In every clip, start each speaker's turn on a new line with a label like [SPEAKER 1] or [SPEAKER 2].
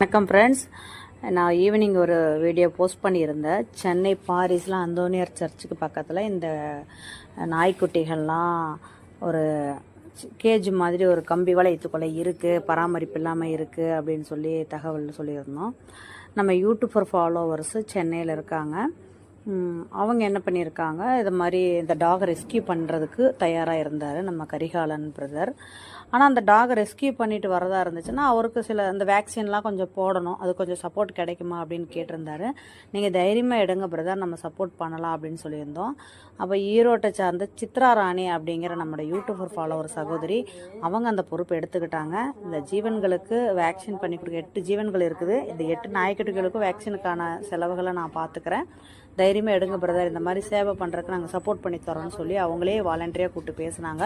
[SPEAKER 1] வணக்கம் ஃப்ரெண்ட்ஸ் நான் ஈவினிங் ஒரு வீடியோ போஸ்ட் பண்ணியிருந்தேன். சென்னை பாரிஸில் அந்தோனியார் சர்ச்சுக்கு பக்கத்தில் இந்த நாய்க்குட்டிகள்லாம் ஒரு கேஜ் மாதிரி ஒரு கம்பி வளையத்துக்குள்ளே இருக்குது பராமரிப்பு இல்லாமல் இருக்குது அப்படின்னு சொல்லி தகவல் சொல்லியிருந்தோம். நம்ம யூடியூபர் ஃபாலோவர்ஸு சென்னையில் இருக்காங்க. அவங்க என்ன பண்ணியிருக்காங்க? இது மாதிரி இந்த டாகை ரெஸ்கியூ பண்ணுறதுக்கு தயாராக இருந்தார் நம்ம கரிகாலன் பிரதர். ஆனால் அந்த டாகை ரெஸ்கியூ பண்ணிட்டு வரதா இருந்துச்சுன்னா அவருக்கு சில அந்த வேக்சின்லாம் கொஞ்சம் போடணும். அது கொஞ்சம் சப்போர்ட் கிடைக்குமா அப்படின்னு கேட்டிருந்தாரு. நீங்கள் தைரியமாக எடுங்க பிரதர் நம்ம சப்போர்ட் பண்ணலாம் அப்படின்னு சொல்லியிருந்தோம். அப்போ ஈரோட்டை சார்ந்த சித்ரா ராணி அப்படிங்கிற நம்மளோட யூடியூபர் ஃபாலோவர் சகோதரி அவங்க அந்த பொறுப்பை எடுத்துக்கிட்டாங்க. இந்த ஜீவன்களுக்கு வேக்சின் பண்ணி கொடுக்க எட்டு ஜீவன்கள் இருக்குது. இந்த எட்டு நாய்க்குட்டிகளுக்கும் வேக்சினுக்கான செலவுகளை நான் பார்த்துக்கிறேன். தைரியமாக எடுங்க பிரதர் இந்த மாதிரி சேவை பண்ணுறதுக்கு நாங்கள் சப்போர்ட் பண்ணி தரோம்னு சொல்லி அவங்களே வாலண்டரியாக கூப்பிட்டு பேசுனாங்க.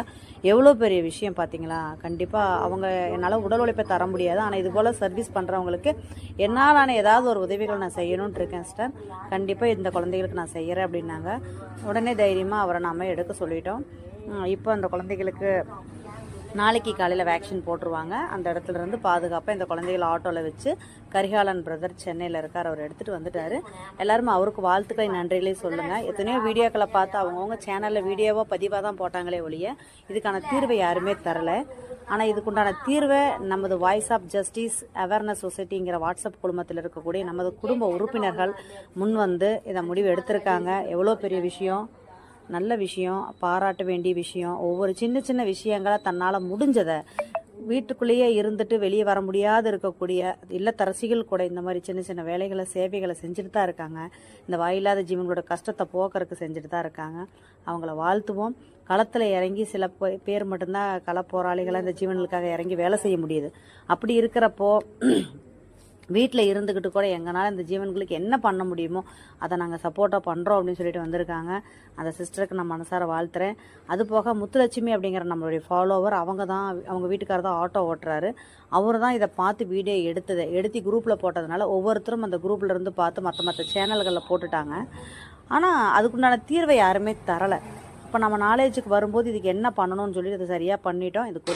[SPEAKER 1] எவ்வளோ பெரிய விஷயம் பார்த்தீங்களா கண்டிப்பாக அவங்க என்னால் உடல் உழைப்பை தர முடியாது. ஆனால் இது போல் சர்வீஸ் பண்ணுறவங்களுக்கு என்னால் நான் ஏதாவது ஒரு உதவிகள் நான் செய்யணும்னு இருக்கேன் சிஸ்டர் கண்டிப்பாக இந்த குழந்தைகளுக்கு நான் செய்கிறேன் அப்படின்னாங்க. உடனே தைரியமாக அவரை நாம எடுக்க சொல்லிட்டோம். இப்போ அந்த குழந்தைகளுக்கு நாளைக்கு காலையில் வேக்சின் போட்டுருவாங்க. அந்த இடத்துல இருந்து பாதுகாப்பாக இந்த குழந்தைகளை ஆட்டோவில் வச்சு கரிகாலன் பிரதர் சென்னையில் இருக்கார். அவர் எடுத்துகிட்டு வந்துட்டாரு. எல்லாருமே அவருக்கு வாழ்த்துக்களை நன்றிகளே சொல்லுங்கள் எத்தனையோ வீடியோக்களை பார்த்து அவங்கவுங்க சேனலில் வீடியோவாக பதிவாக தான் போட்டாங்களே ஒழிய இதுக்கான தீர்வை யாருமே தரலை. ஆனால் இதுக்குண்டான தீர்வை நமது வாய்ஸ் ஆஃப் ஜஸ்டிஸ் அவேர்னஸ் சொசைட்டிங்கிற வாட்ஸ்அப் குழுமத்தில் இருக்கக்கூடிய நமது குடும்ப உறுப்பினர்கள் முன் வந்து இதை முடிவு எடுத்திருக்காங்க. எவ்வளோ பெரிய விஷயம்? நல்ல விஷயம் பாராட்ட வேண்டிய விஷயம் ஒவ்வொரு சின்ன சின்ன விஷயங்களை தன்னால் முடிஞ்சதை வீட்டுக்குள்ளேயே இருந்துட்டு வெளியே வர முடியாது இருக்கக்கூடிய இல்லத்தரசிகள் கூட இந்த மாதிரி சின்ன சின்ன வேலைகளை சேவைகளை செஞ்சுட்டு தான் இருக்காங்க. இந்த வாயில்லாத ஜீவன்களோட கஷ்டத்தை போக்குறதுக்கு செஞ்சுட்டு தான் இருக்காங்க. அவங்கள வாழ்த்துவோம். களத்தில் இறங்கி சில பேர் மட்டும்தான் களப்போராளிகளை இந்த ஜீவன்களுக்காக இறங்கி வேலை செய்ய முடியுது. அப்படி இருக்கிறப்போ வீட்டில் இருந்துக்கிட்டு கூட எங்களால் இந்த ஜீவன்களுக்கு என்ன பண்ண முடியுமோ அதை நாங்கள் சப்போர்ட்டாக பண்ணுறோம் அப்படின்னு சொல்லிட்டு வந்திருக்காங்க. அந்த சிஸ்டருக்கு நான் மனசார வாழ்த்துறேன். அது போக முத்துலட்சுமி அப்படிங்கிற நம்மளுடைய ஃபாலோவர் அவங்க தான் அவங்க வீட்டுக்காரர் தான் ஆட்டோ ஓட்டுறாரு. அவர் தான் இதை பார்த்து வீடியோ எடுத்ததை எடுத்து குரூப்பில் போட்டதுனால ஒவ்வொருத்தரும் அந்த குரூப்பில் இருந்து பார்த்து மற்ற மற்ற சேனல்களில் போட்டுட்டாங்க. ஆனால் அதுக்குண்டான தீர்வை யாருமே தரலை. இப்போ நம்ம நாலேஜுக்கு வரும்போது இதுக்கு என்ன பண்ணணும்னு சொல்லி அதை சரியாக பண்ணிட்டோம். இதுக்கு